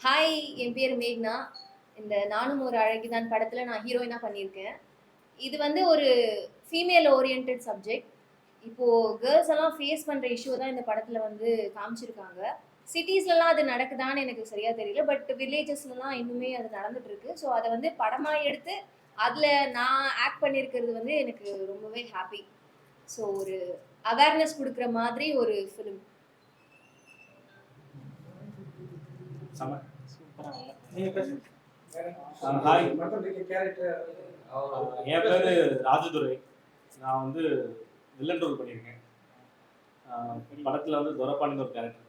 Hi என் பேர் மேக்னா. இந்த நானும் ஒரு அழகிதான் படத்தில் நான் ஹீரோயினாக பண்ணியிருக்கேன். இது வந்து ஒரு ஃபீமேல் ஓரியன்ட் சப்ஜெக்ட் இப்போது கேர்ள்ஸ் எல்லாம் ஃபேஸ் பண்ணுற இஷ்யூ தான் இந்த படத்தில் வந்து காமிச்சிருக்காங்க. சிட்டிஸ்லலாம் அது நடக்குதான்னு எனக்கு சரியாக தெரியல பட் வில்லேஜஸ்லலாம் இன்னுமே அது நடந்துகிட்ருக்கு ஸோ அதை வந்து படமாக எடுத்து அதில் நான் ஆக்ட் பண்ணியிருக்கிறது வந்து எனக்கு ரொம்பவே ஹாப்பி ஸோ ஒரு அவேர்னஸ் கொடுக்குற மாதிரி ஒரு ஃபிலிம் ஹாய் என் பேர் ராஜதுரை. நான் வந்து வில்லன் ரோல் பண்ணியிருக்கேன் படத்தில் வந்து துரப்பாண்டின்னு ஒரு கேரக்டர்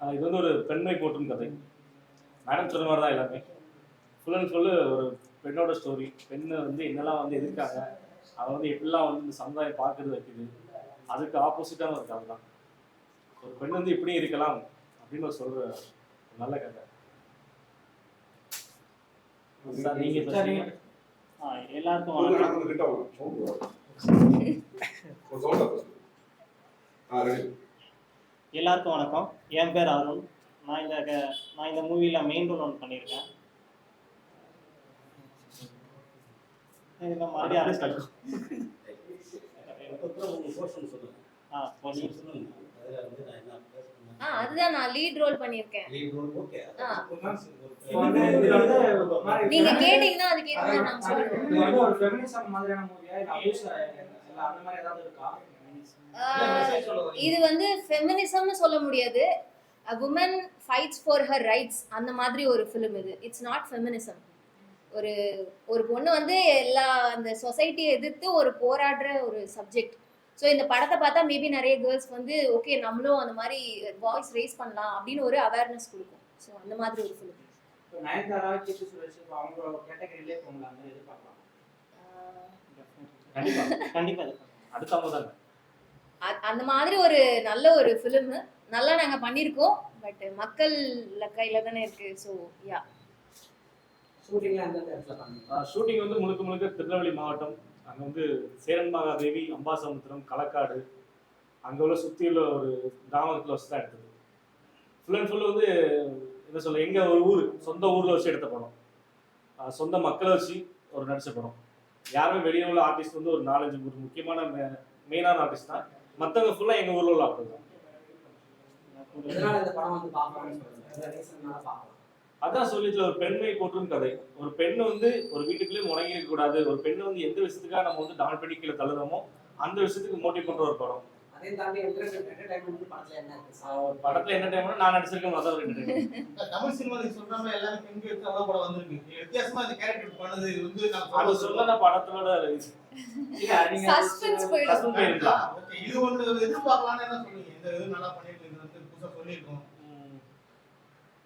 இது வந்து ஒரு பெண்மை போற்றும் கதை. மேடம் சொன்ன மாதிரி தான் எல்லாமே. ஃபுல் அண்ட் ஃபுல்லு ஒரு பெண்ணோட ஸ்டோரி பெண்ணை வந்து என்னெல்லாம் வந்து எதிர்க்காங்க அதை வந்து எப்படிலாம் வந்து இந்த சமுதாயம் பார்க்கறது வைக்குது அதுக்கு ஆப்போசிட்டான ஒரு கதை தான் ஒரு பெண் வந்து இப்படியும் இருக்கலாம் அப்படின்னு ஒரு சொல்கிற நல்ல கதை. சார் எல்லாருக்கும் வணக்கம். என் பேர் அருண். நான் இந்த நான் இந்த மூவியில் மெயின் ரோல் ஒன்று பண்ணியிருக்கேன். இதுல மறுபடியும் ஆரம்பிச்சு ஆ போலீஸ் ஆ அதுதான் நான் லீட் ரோல் பண்ணியிருக்கேன். ஆ. நீங்க கேட்டீங்கன்னா அதுக்கு ஏற்ற மாதிரி நான் சொல்றேன். இது வந்து ஒரு ஃபெமினிசம் மாதிரியான மூவியா இல்ல அபியூஸ் இல்ல அந்த மாதிரி ஏதாவது இருக்கா? இது வந்து ஃபெமினிசம்னு சொல்ல முடியாது. Woman fights for her rights அந்த மாதிரி ஒரு ஃபிலிம் இது. இட்ஸ் நாட் ஃபெமினிசம் ஒரு ஒரு பொண்ணு வந்து எல்லா அந்த சொசைட்டியை எதிர்த்து ஒரு போராடுற ஒரு சப்ஜெக்ட் ஸோ இந்த படத்தை பார்த்தா மேபி நிறைய கேர்ள்ஸ் வந்து ஓகே நம்மளும் அந்த மாதிரி வாய்ஸ் ரைஸ் பண்ணலாம் அப்படின்னு ஒரு அவேர்னஸ் கொடுக்கும். ஸோ அந்த மாதிரி ஒரு ஃபிலிம் அந்த மாதிரி ஒரு நல்ல ஒரு ஃபிலிம் நல்லா நாங்கள் பண்ணியிருக்கோம் பட் மக்கள் கையில தானே இருக்கு. ஸோ யா ஷூட்டிங்ல ஷூட்டிங் வந்து முழுக்க முழுக்க திருநெல்வேலி மாவட்டம் அங்கே வந்து சேரன் மகாதேவி அம்பாசமுத்திரம் களக்காடு அங்கே உள்ள சுற்றியுள்ள ஒரு கிராமத்தில் வச்சு தான் எடுத்தது. ஃபுல் அண்ட் ஃபுல் வந்து என்ன சொல்ல எங்கள் ஒரு ஊர் சொந்த ஊரில் வச்சு எடுத்த படம். சொந்த மக்களை வச்சு ஒரு நடிச்ச படம். யாருமே வெளியே உள்ள ஆர்டிஸ்ட் வந்து ஒரு நாலஞ்சு ஒரு முக்கியமான மெயினான ஆர்டிஸ்ட் தான். மற்றவங்க ஃபுல்லாக எங்கள் ஊரில் உள்ள ஆர்டிஸ்ட் தான். அதான் சொல்லிச்சுல ஒரு பெண்மை போற்றும் கதை. ஒரு பெண் வந்து ஒரு வீட்டுக்குள்ளேயே முடங்கி இருக்க கூடாது ஒரு பெண் வந்து எந்த விஷயத்துக்காக நம்ம வந்து டான் பண்ணி கீழே தள்ளுறோமோ அந்த விஷயத்துக்கு மோட்டிவ் பண்ற ஒரு படம். அதையும் தாண்டி என்டர்டைன்மெண்ட் படத்துல என்ன இருக்கு? சார் ஆஹ் ஒரு படத்துல என்ன டைம் நான் நடிச்சிருக்கேன். தமிழ் சினிமாவுக்கு சொல்றாங்க எல்லாரும் பெண்கள் எடுத்து அவ்வளவு படம் வந்திருக்கு. வித்தியாசமா இந்த கேரக்டர் பண்ணது வந்து நான் அது சொல்லன படத்தோட இது எதிர்பார்க்கலாம்னு என்ன சொன்னீங்க? இந்த இது நல்லா பண்ணிட்டு புதுசா சொல்லியிருக்கோம். உம்,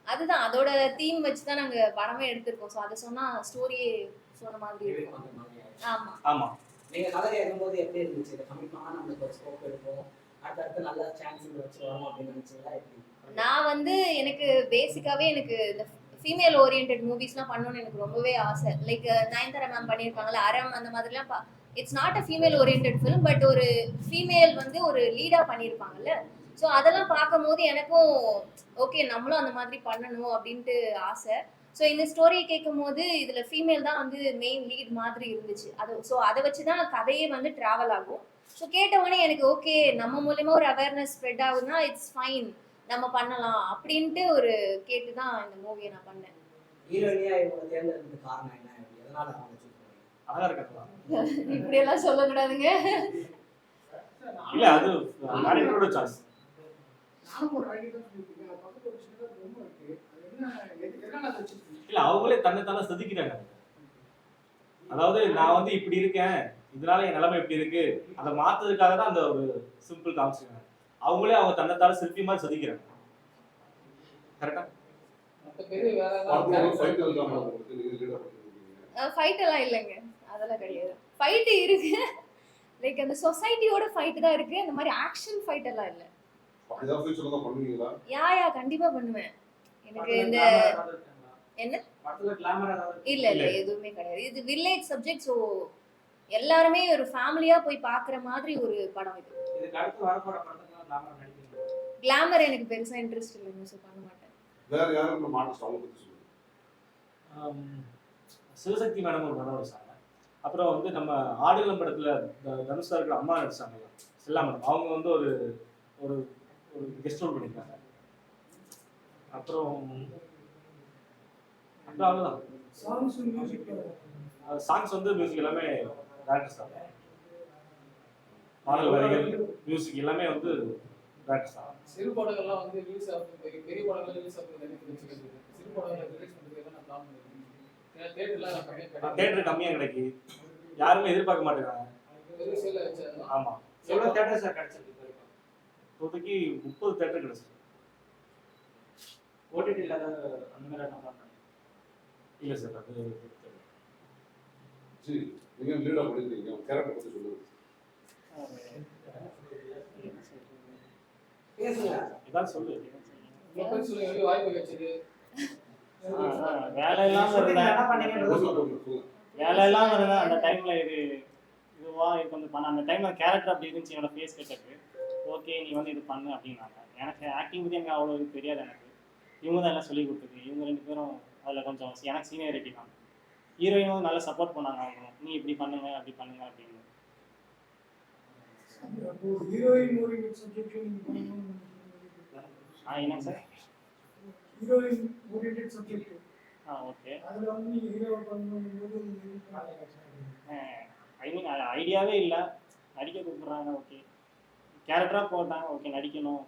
அதுதான் அதோட தீம் வச்சு தான் நாங்க படமே எடுத்திருக்கோம். ஸோ அதை சொன்னா ஸ்டோரியே சொன்ன மாதிரி இருக்கும். ஆமா. ஆமா. நீங்க கதை எழுதும்போது எப்படி இருந்துச்சு? இதை கம்மி பண்ணா நம்மளுக்கு ஒரு ஸ்கோப் இருக்கும் அடுத்தடுத்து நல்ல சான்ஸ் வச்சு வரும் அப்படின்னு நினைச்சீங்களா? நான் வந்து எனக்கு பேசிக்காவே எனக்கு இந்த ஃபீமேல் ஓரியன்ட் மூவிஸ்லாம் பண்ணணும்னு எனக்கு ரொம்பவே ஆசை. லைக் நயன்தாரா மேம் பண்ணியிருக்காங்கல்ல அறம் அந்த மாதிரிலாம் it's not a female oriented film but ஒரு ஃபீமேல் வந்து ஒரு லீடாக பண்ணியிருப்பாங்கல்ல. ஸோ அதெல்லாம் பார்க்கும்போது எனக்கும் ஓகே நம்மளும் அந்த மாதிரி பண்ணணும் அப்படின்ட்டு ஆசை. ஸோ இந்த ஸ்டோரியை கேட்கும் போது இதில் ஃபீமேல் தான் வந்து மெயின் லீட் மாதிரி இருந்துச்சு. அது ஸோ அதை வச்சு தான் கதையே வந்து ட்ராவல் ஆகும். ஸோ கேட்டவொடனே எனக்கு ஓகே நம்ம மூலியமா ஒரு அவேர்னஸ் ஸ்ப்ரெட் ஆகுதுன்னா இட்ஸ் ஃபைன் நம்ம பண்ணலாம் அப்படின்ட்டு ஒரு கேட்டு தான் இந்த மூவியை நான் பண்ணேன். இப்படியெல்லாம் சொல்லக்கூடாதுங்க. இல்ல அது இல்ல அவங்களே தன்னை தானே செதுக்கிறாங்க அதாவது நான் வந்து இப்படி இருக்கேன். இதனால என் நிலைமை இப்படி இருக்கு. அதை மாத்துறதுக்காக தான் அந்த ஒரு சிம்பிள் காமிச்சிருக்காங்க அவங்களே அவங்க தன்னைத்தால சிற்பி மாதிரி செதுக்கிறாங்க. கரெக்டா. ஃபைட் எல்லாம் இல்லைங்க. அதெல்லாம் கிடையாது. ஃபைட்டு இருக்கு. லைக் அந்த சொசைட்டியோட ஃபைட் தான் இருக்கு. அந்த மாதிரி ஆக்ஷன் ஃபைட் எல்லாம் இல்லை. அப்படிதான் future ல தான் பண்ணுவீங்களா? யா யா கண்டிப்பா பண்ணுவேன். எனக்கு இந்த என்ன? இல்ல இல்ல எதுவுமே கிடையாது. இது வில்லேஜ் சப்ஜெக்ட் ஸோ எல்லாருமே ஒரு ஃபேமிலியா போய் பார்க்குற மாதிரி ஒரு படம் இது. இதுக்கு அடுத்து வரப்போற படத்துல கிளாமர் எனக்கு பெருசா இன்ட்ரெஸ்ட் இல்லைங்க ஸோ பண்ண மாட்டேன். வேற யாரும் சிவசக்தி மேடம் ஒரு படம் நடிச்சாங்க அப்புறம் வந்து நம்ம ஆடுகளம் படத்துல தனுஷா இருக்கிற அம்மா நடிச்சாங்கல்ல செல்லா மேடம். அவங்க வந்து ஒரு ஒரு ஒரு கெஸ்ட் ரோல் பண்ணியிருக்காங்க அப்புறம் அப்புறம் அவ்வளோதான் சாங்ஸ் மியூசிக் சாங்ஸ் வந்து மியூசிக் எல்லாமே டேரக்டர்ஸ் தான். பாடல் வரிகள் மியூசிக் எல்லாமே வந்து டேரக்டர்ஸ் தான். சிறு படங்கள்லாம் வந்து ரிலீஸ் ஆகுது பெரிய படங்கள் ரிலீஸ் ஆகுது சிறு படங்களை ரிலீஸ் பிளான் கம்மியாக கிடைக்கும் தேட்டர் கம்மியாக கிடைக்கி யாருமே எதிர்பார்க்க மாட்டேங்கிறாங்க. ஆமாம் எவ்வளவு தேட்டர் சார் கிடைச்சிருக்கு இப்போதைக்கு முப்பது தேட்டர் கிடைச்சிருக்கு ஓடிடி இல்லாத அந்த மாதிரி என்ன பண்ணாங்க இல்லை சார் அது சரி நீங்க லீடா பண்ணிருக்கீங்க உங்க கேரக்டர் பத்தி சொல்லுங்க. பேசுங்க ஏதாவது சொல்லு. உங்களை பத்தி சொல்லுங்க எப்படி வாய்ப்பு கிடைச்சது. வேலை சொல்லுங்க. வேலை அந்த டைம்ல இது இதுவா இது கொஞ்சம் பண்ண அந்த டைம்ல கேரக்டர் அப்படி இருந்துச்சு என்னோட ஃபேஸ் கட்டக்கு ஓகே நீ வந்து இது பண்ணு அப்படின்னாங்க. எனக்கு ஆக்டிங் பத்தி எனக்கு அவ்வளோ இது தெரியாது எனக்கு. இவங்க தான் எல்லாம் சொல்லி கொடுத்தது. இவங்க ரெண்டு பேரும் அதில் கொஞ்சம் எனக்கு சீனியரிட்டி தான். ஹீரோயினும் நல்லா சப்போர்ட் பண்ணாங்க அவங்களும். நீ இப்படி பண்ணுங்க அப்படி பண்ணுங்க அப்படின்னு. ஹீரோயின் ஓரியன்ட் சப்ஜெக்ட் ஆ என்னங்க சார்? ஹீரோயின் ஓரியன்ட் சப்ஜெக்ட் ஆ ஓகே. அதுல வந்து ஹீரோ ஐ மீன் ஐடியாவே இல்லை. நடிக்க கூப்பிட்றாங்க ஓகே. கேரக்டராக போட்டாங்க ஓகே நடிக்கணும்.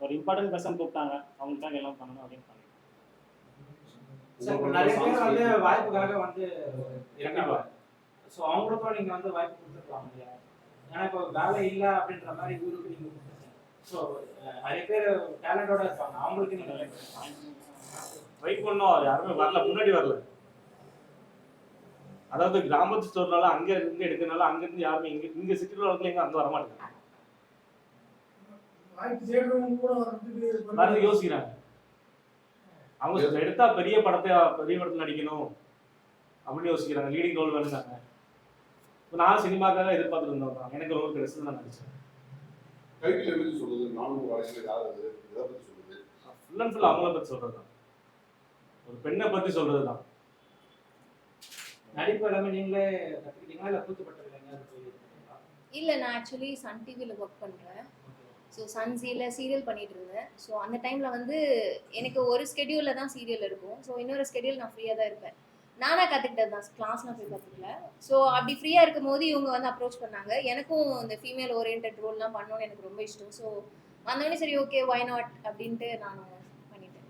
ஒரு இம்பார்ட்டன்ட் பர்சன் கூப்பிட்டாங்க அவங்களுக்காக எல்லாம் பண்ணணும் அப்படின்னு நிறைய பேர் வந்து வாய்ப்புக்காக வந்து. ஸோ அவங்களுக்கும் நீங்க வந்து வாய்ப்பு கொடுத்துருக்கலாம் இல்லையா? ஏன்னா இப்போ வேலை இல்லை அப்படின்ற மாதிரி ஊருக்கு நீங்க ஸோ நிறைய பேர் டேலண்டோட இருப்பாங்க. அவங்களுக்கு நீங்க ட்ரை பண்ணோம். யாருமே வரல. முன்னாடி வரல. அதாவது கிராமத்து ஸ்டோர்னால அங்க இருந்து எடுக்கிறனால அங்க இருந்து யாருமே இங்க இங்க சிட்டில வரதுல எங்க அங்க வர வரது யோசிக்கிறாங்க. அவங்க எடுத்தா பெரிய படத்தை பெரிய படத்துல நடிக்கணும் அப்படின்னு யோசிக்கிறாங்க. லீடிங் ரோல் வேணுங்காங்க இப்போ நான் சினிமாக்காக எதிர்பார்த்துட்டு இருந்தோம் எனக்கு ரோல் கிடைச்சது நான் நடிச்சேன். டைட்டில் எழுதி சொல்லுது நானும் ஒரு அரசியல் யார் பத்தி ஃபுல் அண்ட் ஃபுல் அவங்கள பத்தி சொல்றது தான் ஒரு பெண்ணை பத்தி சொல்றது தான் நடிப்பு எல்லாமே நீங்களே கற்றுக்கிட்டீங்களா இல்லை கூத்துப்பட்டு எங்கேயாவது போய்? இல்லை நான் ஆக்சுவலி சன் டிவியில் ஒர்க் பண்ணுறேன் ஸோ சன் சீரியில் சீரியல் பண்ணிட்டு இருந்தேன் ஸோ அந்த டைமில் வந்து எனக்கு ஒரு ஸ்கெடியூலில் தான் சீரியல் இருக்கும். ஸோ இன்னொரு ஸ்கெடியூல் நான் ஃப்ரீயாக தான் இருப்பேன். நானாக கற்றுக்கிட்டது தான். கிளாஸ்லாம் போய் கற்றுக்கல ஸோ அப்படி ஃப்ரீயாக இருக்கும் போது இவங்க வந்து அப்ரோச் பண்ணாங்க. எனக்கும் இந்த ஃபீமேல் ஓரியன்ட் ரோல்லாம் பண்ணணும்னு எனக்கு ரொம்ப இஷ்டம். ஸோ வந்தோடனே சரி ஓகே ஒய் நாட் அப்படின்ட்டு நான் பண்ணிட்டேன்.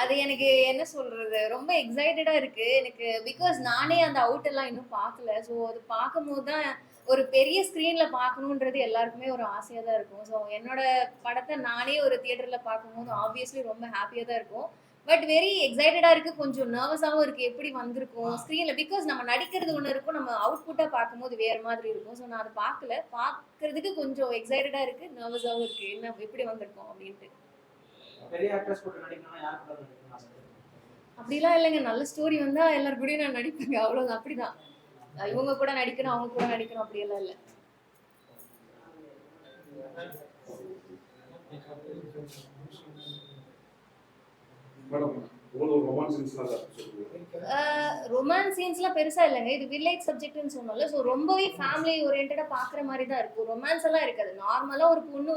அது எனக்கு என்ன சொல்றது? ரொம்ப எக்ஸைட்டடா இருக்கு. எனக்கு பிகாஸ் நானே அந்த அவுட் எல்லாம் இன்னும் பார்க்கல. ஸோ அது பார்க்கும்போது தான் ஒரு பெரிய ஸ்க்ரீன்ல பார்க்கணுன்றது எல்லாருக்குமே ஒரு ஆசையா தான் இருக்கும். ஸோ என்னோட படத்தை நானே ஒரு தியேட்டர்ல பார்க்கும்போது ஆப்வியஸ்லி ரொம்ப ஹாப்பியா தான் இருக்கும். பட் வெரி எக்ஸைட்டடா இருக்கு. கொஞ்சம் நர்வஸாவும் இருக்கு. எப்படி வந்திருக்கும்? ஸ்க்ரீன்ல பிகாஸ் நம்ம நடிக்கிறது ஒன்று இருக்கும். நம்ம அவுட்புட்டா பார்க்கும்போது வேற மாதிரி இருக்கும். ஸோ நான் அதை பார்க்கல. பார்க்கறதுக்கு கொஞ்சம் எக்ஸைட்டடா இருக்கு. நர்வஸாவும் இருக்கு. என்ன எப்படி வந்திருக்கோம்? அப்படின்ட்டு. பெரிய ஆக்ட்ரஸ் கூட நடிக்கணும்னா யார் கூட நடிக்கணும்னு ஆசை அப்படிலாம் இல்லைங்க. நல்ல ஸ்டோரி வந்தா எல்லார் கூடயும் நான் நடிப்பேங்க. அவ்வளவுதான். அப்படிதான். இவங்க கூட நடிக்கணும் அவங்க கூட நடிக்கணும். அப்படியெல்லாம் இல்லை. ரொமான்ஸ் சீன்ஸ்லாம் சொல்லுங்க ரொமான்ஸ் சீன்ஸ்லாம் பெருசா இல்லைங்க. இது வில்லேஜ் சப்ஜெக்ட்னு சொன்னோம்ல. ஸோ ரொம்பவே ஃபேமிலி ஓரியன்டா பார்க்குற மாதிரி தான் இருக்கும். ரொமான்ஸ் எல்லாம் இருக்காது. நார்மலா ஒரு பொண்ணு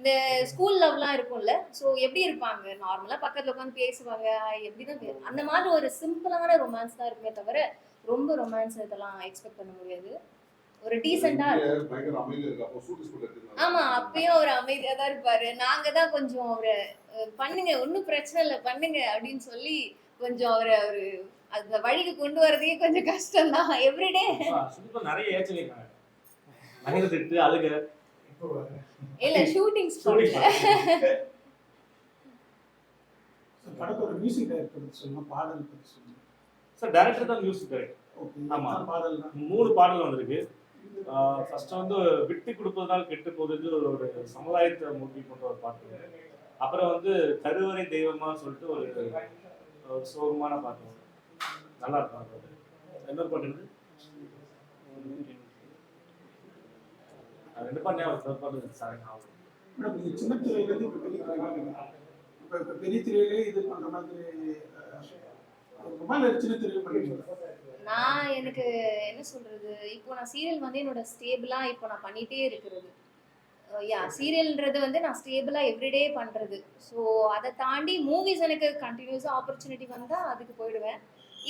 இந்த ஸ்கூல் லவ்லாம் இருக்கும்ல ஸோ எப்படி இருப்பாங்க? நார்மலா பக்கத்துல உட்காந்து பேசுவாங்க எப்படி தான் அந்த மாதிரி ஒரு சிம்பிளான ரொமான்ஸ் தான் இருக்குமே தவிர ரொம்ப ரொமான்ஸ் இதெல்லாம் எக்ஸ்பெக்ட் பண்ண முடியாது. ஒரு டீசெண்டா ஆமா அப்பயும் அவர் அமைதியா தான் இருப்பாரு. நாங்க தான் கொஞ்சம் அவரை பண்ணுங்க ஒன்றும் பிரச்சனை இல்லை பண்ணுங்க அப்படின்னு சொல்லி கொஞ்சம் அவரை ஒரு அந்த வழிக்கு கொண்டு வரதே கொஞ்சம் கஷ்டம் தான் எவ்ரிடே நிறைய ஏச்சல் அழுக. இல்ல ஷூட்டிங் ஸ்பாட்ல படத்தோட மியூசிக் டைரக்டர் பத்தி பாடல் பத்தி சொல்லணும் சார் டேரக்டர் தான் மியூசிக் டைரக்டர் ஓகே ஆமா. பாடல் மூணு பாடல் வந்திருக்கு. ஃபர்ஸ்ட் வந்து விட்டு கொடுப்பதனால் கெட்டு போகுது ஒரு சமுதாயத்தை மூட்டி கொண்ட ஒரு பாட்டு. அப்புறம் வந்து கருவறை தெய்வமா சொல்லிட்டு ஒரு சோகமான பாட்டு. நல்லா இருக்கும். இன்னொரு பாட்டு ஞாபகம் சாரி ஞாபகம். மேடம் சின்ன இப்போ பெரிய இப்போ இப்போ பெரிய இது பண்ணுற மாதிரி ரொம்ப சின்ன நான் எனக்கு என்ன சொல்றது? இப்போ நான் சீரியல் வந்து என்னோட ஸ்டேபிளா இப்போ நான் பண்ணிட்டே இருக்கிறது. யா சீரியல்ன்றது வந்து நான் ஸ்டேபிளா எவ்ரிடே பண்றது. ஸோ அதை தாண்டி மூவிஸ் எனக்கு கண்டினியூஸாக ஆப்பர்ச்சுனிட்டி வந்தால் அதுக்கு போயிடுவேன்.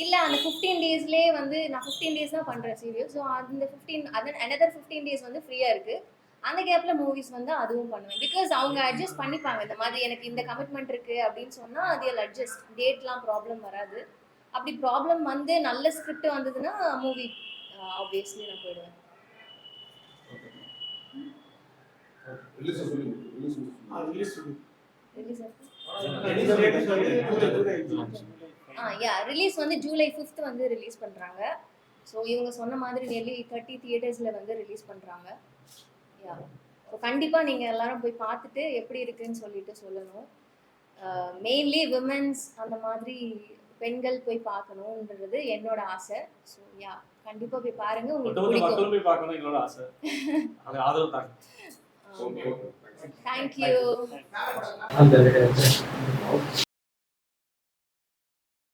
இல்லை அந்த ஃபிஃப்டீன் டேஸ்லேயே வந்து நான் ஃபிஃப்டீன் டேஸ் தான் பண்ணுறேன் சீரியல் ஸோ அந்த ஃபிஃப்டீன் அது அனதர் ஃபிஃப்டீன் டேஸ் வந்து ஃப்ரீயாக இருக்குது அந்த கேப்பில் மூவிஸ் வந்து அதுவும் பண்ணுவேன். பிகாஸ் அவங்க அட்ஜஸ்ட் பண்ணிப்பாங்க. இந்த மாதிரி எனக்கு இந்த கமிட்மெண்ட் இருக்குது அப்படின்னு சொன்னால் அது அட்ஜஸ்ட் டேட்லாம் ப்ராப்ளம் வராது. அப்படி ப்ராப்ளம் வந்து நல்ல ஸ்கிரிப்ட் வந்ததுன்னா மூவி ஆப்வியஸ்லி நான் போயிடுவேன். ரிலீஸ் ரிலீஸ் ஆ யா ரிலீஸ் வந்து ஜூலை ஃபிஃப்த் வந்து ரிலீஸ் பண்ணுறாங்க ஸோ இவங்க சொன்ன மாதிரி நெல்லி தேர்ட்டி தியேட்டர்ஸில் வந்து ரிலீஸ் பண்ணுறாங்க யா ஸோ கண்டிப்பாக நீங்கள் எல்லாரும் போய் பார்த்துட்டு எப்படி இருக்குன்னு சொல்லிட்டு சொல்லணும். மெயின்லி விமென்ஸ் அந்த மாதிரி பெண்கள் போய் பார்க்கணுன்றது என்னோட ஆசை. ஸோ யா கண்டிப்பாக போய் பாருங்க உங்களுக்கு போய் பார்க்கணும் எங்களோட ஆசை. அது ஆதரவு தாங்க. Okay thank you